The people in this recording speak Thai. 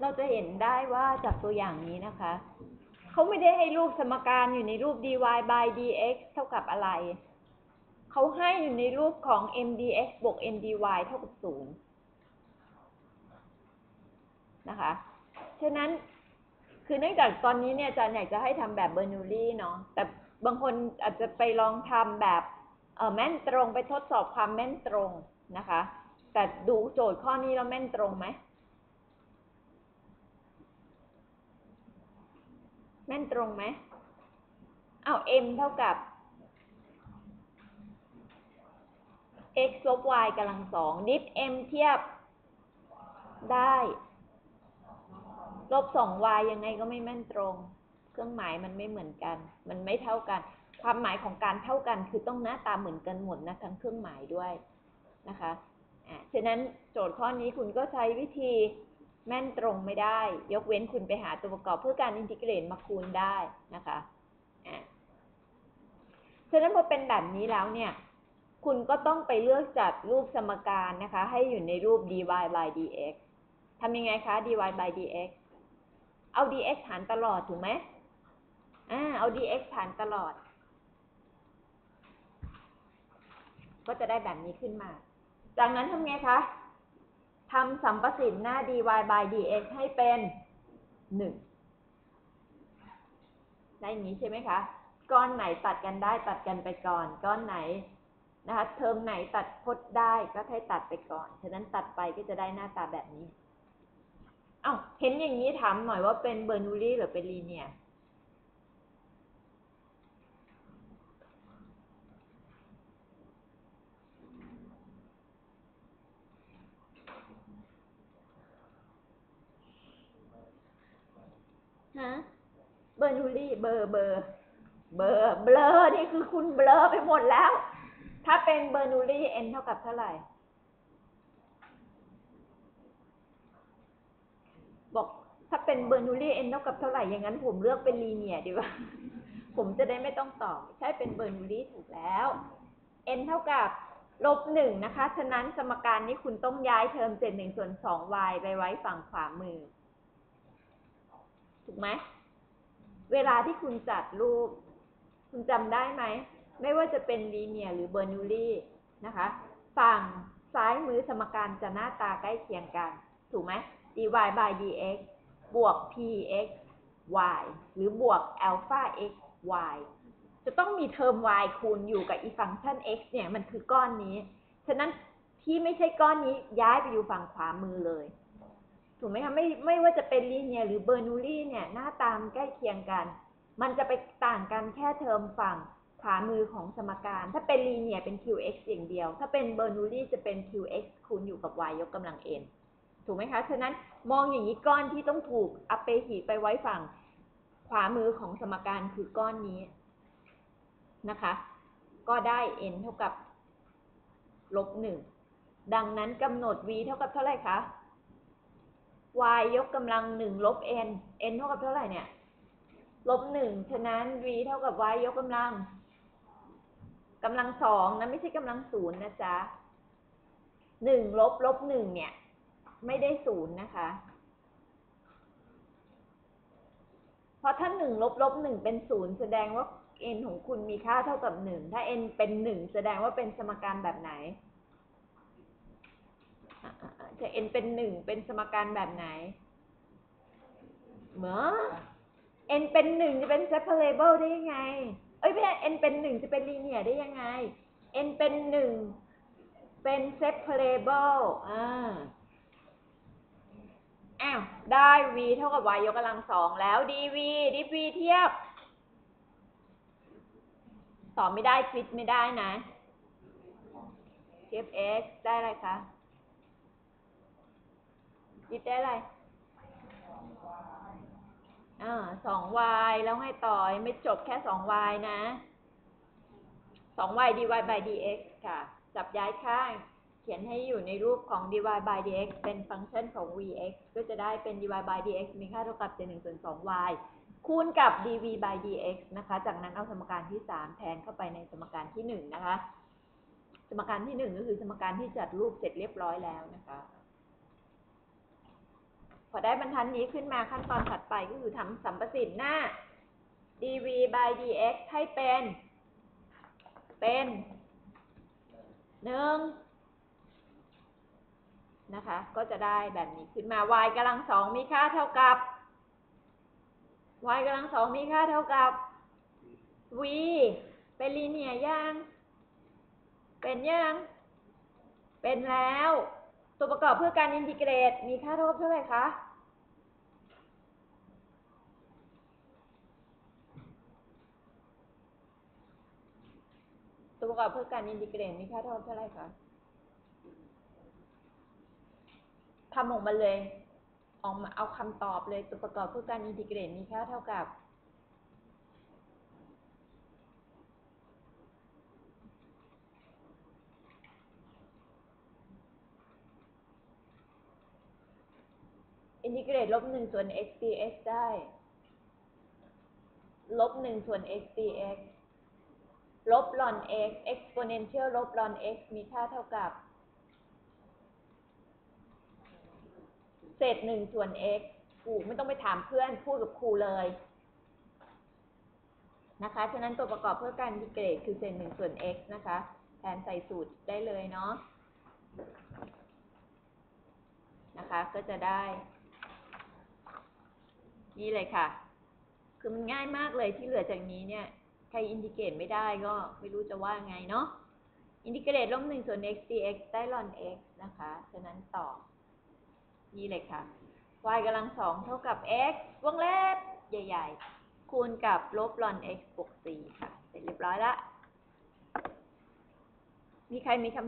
เราจะเห็นได้ว่าจากตัวอย่างนี้นะคะ เขาไม่ได้ให้รูปสมการอยู่ในรูป dy by dx เท่ากับอะไร เขาให้อยู่ในรูปของ mdx บวก mdy เท่ากับศูนย์นะคะ ฉะนั้นคือเนื่องจากตอนนี้เนี่ยอาจารย์อยากจะให้ทำแบบเบอร์นูลี่เนาะแต่บางคนอาจจะไปลองทำแบบแม่นตรงไปทดสอบความแม่นตรงนะคะ แต่ดูโจทย์ข้อนี้แล้วแม่นตรงไหม แม่นตรงไหมเอา m เท่ากับ x ลบ y กำลังสอง ดิฟ m เทียบได้ ลบสอง y ยังไงก็ไม่แม่นตรง เครื่องหมายมันไม่เหมือนกัน มันไม่เท่ากัน ความหมายของการเท่ากันคือต้องหน้าตาเหมือนกันหมดนะทั้งเครื่องหมายด้วยนะคะ อะ ฉะนั้นโจทย์ข้อนี้คุณก็ใช้วิธี แม่นตรงไม่ได้ ยกเว้นคุณไปหาตัวประกอบเพื่อการอินทิเกรตมาคูณได้นะคะอะฉะนั้นพอเป็นแบบนี้แล้วเนี่ย คุณก็ต้องไปเลือกจัดรูปสมการนะคะ ให้อยู่ในรูป dy by dx ทำยังไงคะ dy by dx เอา dx หารตลอดถูกไหมอ่า เอา dx หารตลอด ก็จะได้แบบนี้ขึ้นมา จากนั้นทำไงคะ ทำสัมประสิทธิ์หน้า dy by dx ให้เป็นหนึ่งได้อย่างนี้ใช่ไหมคะ ก้อนไหนตัดกันได้ตัดกันไปก่อน ก้อนไหนนะคะ เทอมไหนตัดพจน์ได้ก็ให้ตัดไปก่อน ฉะนั้นตัดไปก็จะได้หน้าตาแบบนี้ เอา้า เห็นอย่างนี้ถามหน่อยว่าเป็นเบอร์นูลี่หรือเป็นลีเนียร์ ฮะเบอร์นูลี่เบอร์เบอร์เบอร์เบลอนี่คือคุณเบลอไปหมดแล้ว ถ้าเป็นเบอร์นูลี่ n เท่ากับเท่าไหร่ บอกถ้าเป็นเบอร์นูลี่ n เท่ากับเท่าไหร่อย่างนั้นผมเลือกเป็นลีเนียดีกว่า ผมจะได้ไม่ต้องตอบ ใช่เป็นเบอร์นูลี่ถูกแล้ว n เท่ากับลบหนึ่งนะคะ ฉะนั้นสมการนี้คุณต้องย้ายเทอมเศษหนึ่งส่วนสอง y ไปไว้ฝั่งขวามือ ถูกไหมเวลาที่คุณจัดรูป คุณจำได้ไหม ไม่ว่าจะเป็นลีเนียหรือเบอร์นูลี่นะคะ ฝั่งซ้ายมือสมการจะหน้าตาใกล้เคียงกัน ถูกไหม dy by dx บวก px y หรือบวก alpha x y จะต้องมีเทอม y คูณอยู่กับอีฟังก์ชัน x เนี่ย มันคือก้อนนี้ ฉะนั้นที่ไม่ใช่ก้อนนี้ย้ายไปอยู่ฝั่งขวามือเลย ถูกไหมคะไม่ไม่ว่าจะเป็นลีเนียหรือเบอร์นูลี่เนี่ยหน้าตามใกล้เคียงกัน มันจะไปต่างกันแค่เทอมฝั่งขวามือของสมการ ถ้าเป็นลีเนียเป็น qx อย่างเดียว ถ้าเป็นเบอร์นูลี่จะเป็น qx คูณอยู่กับ y ยกกำลัง n ถูกไหมคะ ฉะนั้นมองอย่างนี้ก้อนที่ต้องถูกอัปเปหีไปไว้ฝั่งขวามือของสมการคือก้อนนี้นะคะ ก็ได้ n เท่ากับลบหนึ่งดังนั้นกำหนด v เท่ากับเท่าไหร่คะ y ยกกำลังหนึ่งลบ n n เท่ากับเท่าไหร่เนี่ย ลบหนึ่งฉะนั้น v เท่ากับ y ยกกำลังกำลังสองนะไม่ใช่กำลังศูนย์นะจ๊ะหนึ่งลบลบหนึ่งเนี่ย ไม่ได้ศูนย์นะคะเพราะถ้าหนึ่งลบลบหนึ่งเป็นศูนย์แสดงว่า n ของคุณมีค่าเท่ากับหนึ่งถ้า n เป็นหนึ่งแสดงว่าเป็นสมการแบบไหน จะ n เป็นหนึ่งเป็นสมการแบบไหน เหมือ n เป็นหนึ่งจะเป็น separable ได้ยังไง เอ้ยไม่ใช่ n เป็นหนึ่งจะเป็น linear ได้ยังไง n เป็นหนึ่งเป็น separable อ่าอ้าว ได้ v เท่ากับ y ยกกำลังสองแล้ว dv dv เทียบ ตอบไม่ได้คิดไม่ได้นะ เทียบ x ได้อะไรคะ คิดได้อะไร อ่าสอง y แล้วให้ต่อไม่จบแค่สอง y นะสองวาย dy by dx ค่ะ จับย้ายข้าง เขียนให้อยู่ในรูปของ dy by dx เป็นฟังก์ชันของ vx ก็จะได้เป็น dy by dx มีค่าเท่ากับ1ส่วน2 y คูณกับ dv by dx นะคะ จากนั้นเอาสมการที่ 3 แทนเข้าไปในสมการที่ 1 นะคะ สมการที่ 1 ก็คือสมการที่จัดรูปเสร็จเรียบร้อยแล้วนะคะ ออได้บรรทัดนี้ขึ้นมาขั้นตอนถัดไปก็คือทำสัมประสิทธิ์หน้า dv by dx ให้เป็น เป็นหนึ่งนะคะ ก็จะได้แบบนี้ขึ้นมา y กำลังสองมีค่าเท่ากับ y กำลังสองมีค่าเท่ากับ v เป็นลีเนียร์ยังเป็นยังเป็นแล้ว ตัวประกอบเพื่อการอินทิเกรต มีค่าเท่ากับเท่าไหร่คะ ตัวประกอบเพื่อการอินทิเกรตมีค่าเท่ากับเท่าไรคะทำออกมาเลย ออกมาเอาคำตอบเลย ตัวประกอบเพื่อการอินทิเกรตมีค่าเท่ากับอินทิเกรตลบหนึ่งส่วน x dx ได้ ลบหนึ่งส่วน x dx ลบลอน x exponential ลบลอน x มีค่าเท่ากับ เศษหนึ่งส่วน x ครูไม่ต้องไปถามเพื่อนพูดกับครูเลยนะคะ ฉะนั้นตัวประกอบเพื่อการอินทิเกรตคือเศษหนึ่งส่วน x นะคะ แทนใส่สูตรได้เลยเนาะ นะคะ ก็จะได้ นี่เลยค่ะ คือมันง่ายมากเลยที่เหลือจากนี้เนี่ย ใครอินทิเกรตไม่ได้ก็ไม่รู้จะว่าไงเนาะอินทิเกรตลบหนึ่งส่วน x dx ได้ลอน x นะคะ ฉะนั้นตอบนี่เลยค่ะ y กำลังสองเท่ากับ x วงเล็บใหญ่ ๆ คูณกับลบลอน x บวก4ค่ะ เสร็จเรียบร้อยละ มีใครมีคำ